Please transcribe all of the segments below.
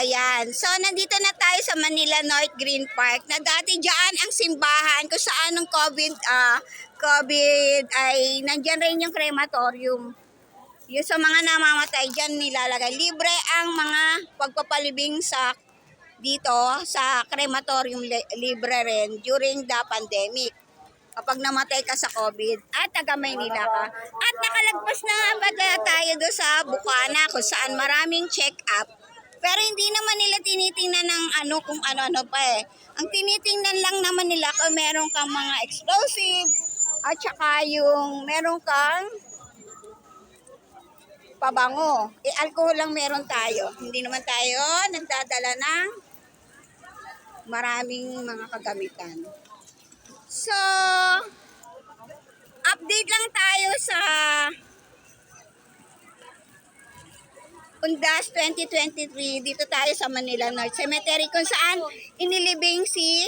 Ayan. So, nandito na tayo sa Manila North Green Park na dati dyan ang simbahan kung saan nung COVID, ah, COVID ay nandyan rin yung crematorium. Yung sa mga namamatay dyan nilalagay. Libre ang mga pagpapalibing sa dito sa crematorium li- libre rin during the pandemic. Kapag namatay ka sa COVID at taga Maynila ka. At nakalagpas na nga tayo doon sa Bukana kung saan maraming check-up. Pero hindi naman nila tinitingnan ng ano kung ano-ano pa eh. Ang tinitingnan lang naman nila kung meron kang mga explosive at saka yung meron kang pabango. Eh, alcohol lang meron tayo. Hindi naman tayo nagdadala ng maraming mga kagamitan. So, update lang tayo sa Undas 2023. Dito tayo sa Manila North Cemetery kung saan inilibing si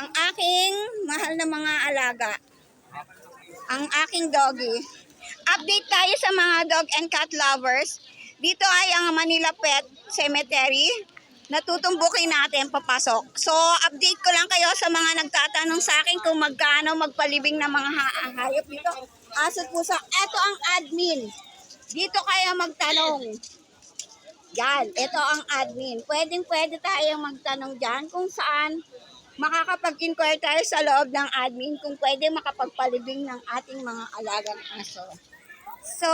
ang aking mahal na mga alaga. Ang aking doggy. Update tayo sa mga dog and cat lovers. Dito ay ang Manila Pet Cemetery. Natutumbukin natin papasok. So, update ko lang kayo sa mga nagtatanong sa akin kung magkano magpalibing ng mga ha- hayop dito. Aso pusa. Ito ang admin. Dito kayo magtanong. Yan, ito ang admin. Pwedeng pwede tayong magtanong dyan kung saan makakapag-inquire tayo sa loob ng admin kung pwede makapagpalibing ng ating mga alagang aso. So,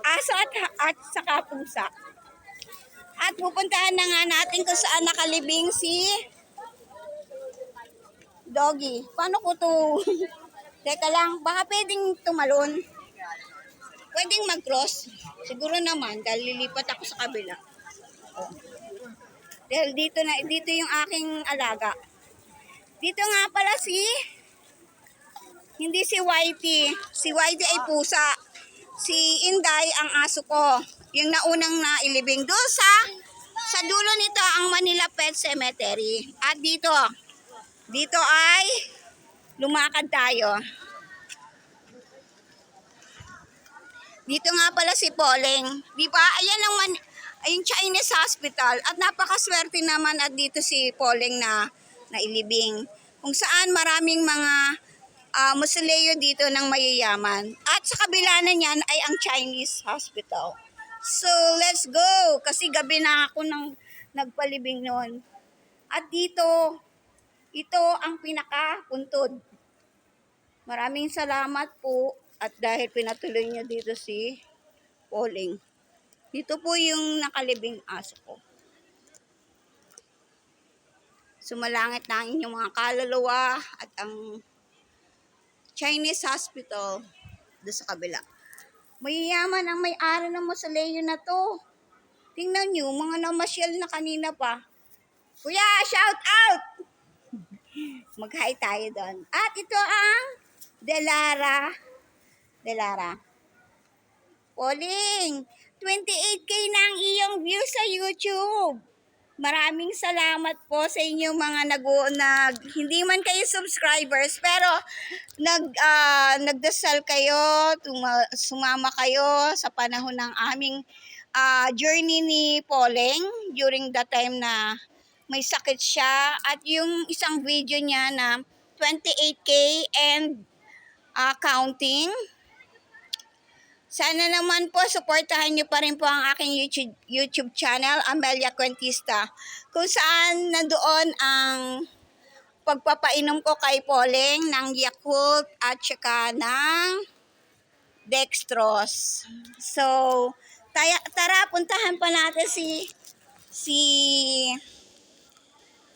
aso at, at saka pusa. At pupuntahan na nga natin kung saan nakalibing si Doggy. Paano ko to? Teka lang, baka pwedeng tumalon. Pwedeng mag-cross. Siguro naman, dahil lilipat ako sa kabila. Oh. Dahil dito na, dito yung aking alaga. Dito nga pala si, hindi si Whitey. Si Whitey ay pusa. Si Inday ang aso ko. Yung naunang nailibing doon sa, sa dulo nito ang Manila Pet Cemetery. At dito, dito ay lumakad tayo. Dito nga pala si Poleng. Di ba? Ayan ang man, ayun Chinese Hospital. At napakaswerte naman at dito si Poleng na nailibing. Kung saan maraming mga uh, musileo dito ng mayayaman. At sa kabila na niyan ay ang Chinese Hospital. So, let's go! Kasi gabi na ako nang nagpalibing noon. At dito, ito ang pinakapuntod. Maraming salamat po at dahil pinatuloy niyo dito si Pauling. Dito po yung nakalibing aso ko. Sumalangit na ang inyong mga kaluluwa at ang Chinese hospital doon sa kabila. Mayayaman ang may-ari ng mausoleo na to. Tingnan nyo, mga namasyal na kanina pa. Kuya, shout out! Mag-hi tayo doon. At ito ang Delara. Delara. Pauling, 28k na ang iyong view sa YouTube. Maraming salamat po sa inyong mga nag, nag hindi man kayo subscribers pero nag ah, nagdasal kayo, tuma, sumama kayo sa panahon ng aming ah, journey ni Poleng during the time na may sakit siya. At yung isang video niya na 28k and ah, counting. Sana naman po, suportahan niyo pa rin po ang aking YouTube, YouTube channel, Amelia Quentista, kung saan nandoon ang pagpapainom ko kay Poleng ng Yakult at saka ng dextrose. So, taya, tara, puntahan pa natin si, si,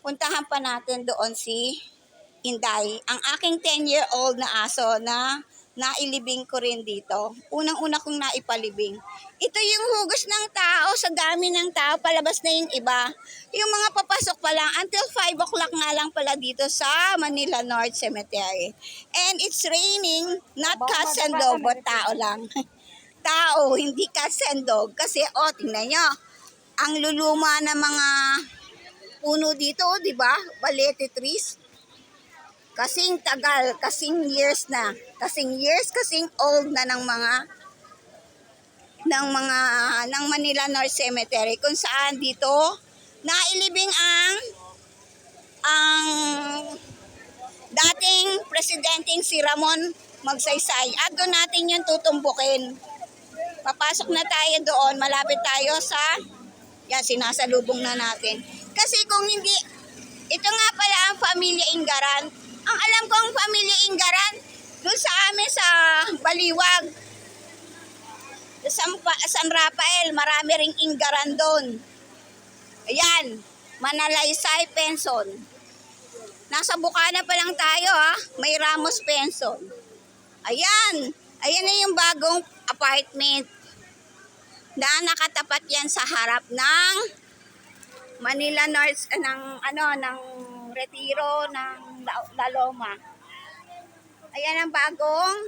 puntahan pa natin doon si Inday, ang aking 10-year-old na aso na nailibing ko rin dito. Unang-una kong naipalibing. Ito yung hugos ng tao, sa dami ng tao, palabas na yung iba. Yung mga papasok pa lang, until 5 o'clock nga lang pala dito sa Manila North Cemetery. And it's raining, not cats and dog, but tao lang. tao, hindi cats and dog. Kasi, oh, tingnan nyo, ang luluma ng mga puno dito, oh, di ba? Balete trees kasing tagal, kasing years na, kasing years, kasing old na ng mga ng mga ng Manila North Cemetery kung saan dito nailibing ang ang dating presidenteng si Ramon Magsaysay. At doon natin yung tutumbukin. Papasok na tayo doon. Malapit tayo sa... Yan, sinasalubong na natin. Kasi kung hindi... Ito nga pala ang Pamilya Ingaran. Ang alam ko ang Pamilya Ingaran, doon sa amin sa Baliwag, sa San Rafael, marami ring Ingaran doon. Ayan, Manalaysay Penson. Nasa Bukana pa lang tayo ha. May Ramos Penson. Ayan. Ayan na yung bagong apartment. Na nakatapat yan sa harap ng Manila North, eh, ng ano, ng Retiro, ng La- Laloma. Ayan ang bagong,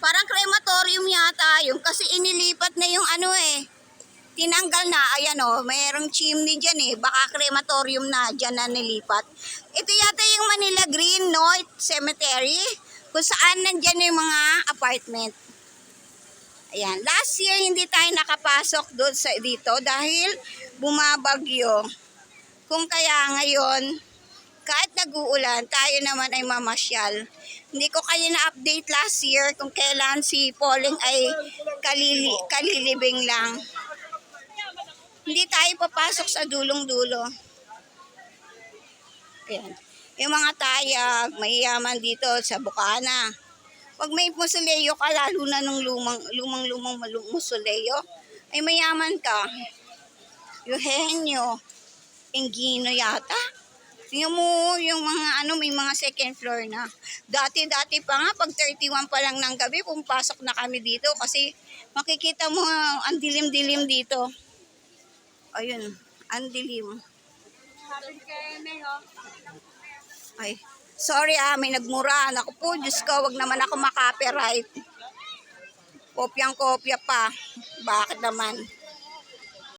parang crematorium yata yung kasi inilipat na yung ano eh, tinanggal na, ayan o, mayroong chimney dyan eh, baka crematorium na, dyan na nilipat. Ito yata yung Manila Green North Cemetery, kung saan nandyan yung mga apartment. Ayan, last year hindi tayo nakapasok doon sa dito dahil bumabagyo. Kung kaya ngayon, kahit nag-uulan, tayo naman ay mamasyal. Hindi ko kayo na-update last year kung kailan si Pauling ay kalili, kalilibing lang. Hindi tayo papasok sa dulong-dulo. Ayan. Yung mga tayag, mayayaman dito sa Bukana. Pag may musuleyo ka, lalo na nung lumang, lumang, lumang musuleyo, ay mayaman ka. Eugenio, Engino yata. Tingnan mo yung mga ano, may mga second floor na. Dati-dati pa nga, pag 31 pa lang ng gabi, pumapasok na kami dito kasi makikita mo ang dilim-dilim dito. Ayun, ang dilim. Ay, sorry ah, may nagmura. Naku po, Diyos ko, wag naman ako makapiright. Kopyang-kopya pa. Bakit naman?